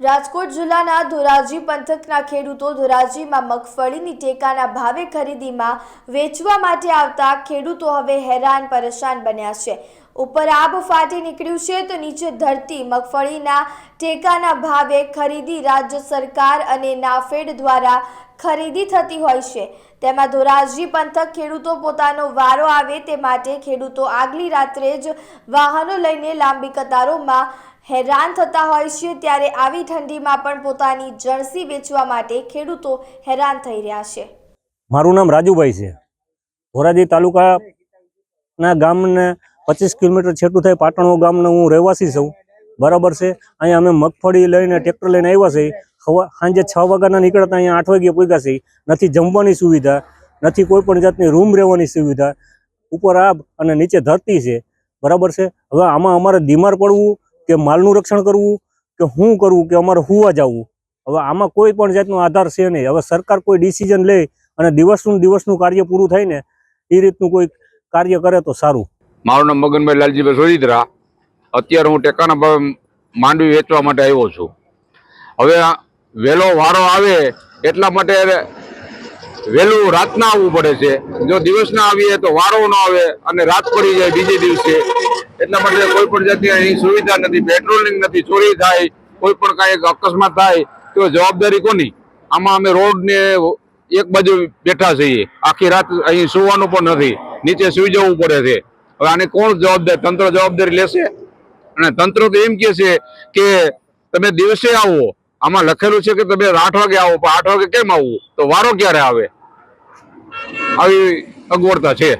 રાજકોટ જિલ્લાના ધોરાજી પંથકના ખેડૂતો ધોરાજીમાં મગફળીની ટેકાના ભાવે ખરીદીમાં વેચવા માટે આવતા ખેડૂતો હવે હેરાન પરેશાન બન્યા છે. ઉપર આબ ફાટી નીકળ્યું છે તો નીચે ધરતી મગફળીના ટેકાના ભાવે ખરીદી રાજ્ય સરકાર અને નાફેડ દ્વારા ખરીદી થતી હોય છે. તેમાં ધોરાજી પંથક ખેડૂતો પોતાનો વારો આવે તે માટે ખેડૂતો આગલી રાત્રે જ વાહનો લઈને લાંબી કતારોમાં હેરાન થતા હોય છે. ત્યારે આવી ઠંડીમાં પણ પોતાની જર્સી વેચવા માટે ખેડૂતો હેરાન થઈ રહ્યા છે. મારું નામ રાજુભાઈ છે. ધોરાજી તાલુકાના ગામને પચીસ કિલોમીટર છેટું થાય પાટણો ગામનો હું રહેવાસી છું. બરાબર છે? અહીંયા અમે મગફળી લઈને, ટ્રેક્ટર લઈને આવ્યા છીએ. સાંજે છ વાગ્યાના નીકળતા અહીંયા આઠ વાગે પૂગ્યા છીએ. નથી જમવાની સુવિધા, નથી કોઈ પણ જાતની રૂમ રહેવાની સુવિધા. ઉપર આબ અને નીચે ધરતી છે. બરાબર છે? હવે આમાં અમારે બીમાર પડવું કે માલનું રક્ષણ કરવું કે શું કરવું કે અમારે હુવા જવું? હવે આમાં કોઈ પણ જાતનો આધાર છે નહીં. હવે સરકાર કોઈ ડિસિઝન લે અને દિવસનું દિવસનું કાર્ય પૂરું થાય ને, એ રીતનું કોઈ કાર્ય કરે તો સારું. મારું નામ મગનભાઈ લાલજીભાઈ સોજીત્રા. અત્યારે હું ટેકાના ભાવે માંડવી વેચવા માટે આવ્યો છું. હવે વહેલો વારો આવે એટલા માટે વહેલું રાતના આવવું પડે છે. જો દિવસના આવીએ તો વારો ન આવે અને રાત પડી જાય બીજે દિવસે. એટલા માટે કોઈ પણ જાતની અહીં સુવિધા નથી પેટ્રોલિંગ નથી, ચોરી થાય, કોઈ પણ કાંઈ અકસ્માત થાય, તો જવાબદારી કોની? આમાં અમે રોડને એક બાજુ બેઠા છીએ. આખી રાત અહીં સુવાનું પણ નથી. નીચે સુઈ જવું પડે છે. હવે આને કોણ જવાબદાર તંત્ર જવાબદારી લેશે? અને તંત્ર તો એમ કહે છે કે તમે દિવસે આવો, આમાં લખેલું છે કે તમે આઠ વાગે આવો, પણ આઠ વાગે કેમ આવવું તો વારો ક્યારે આવે? આવી અગવડતા છે.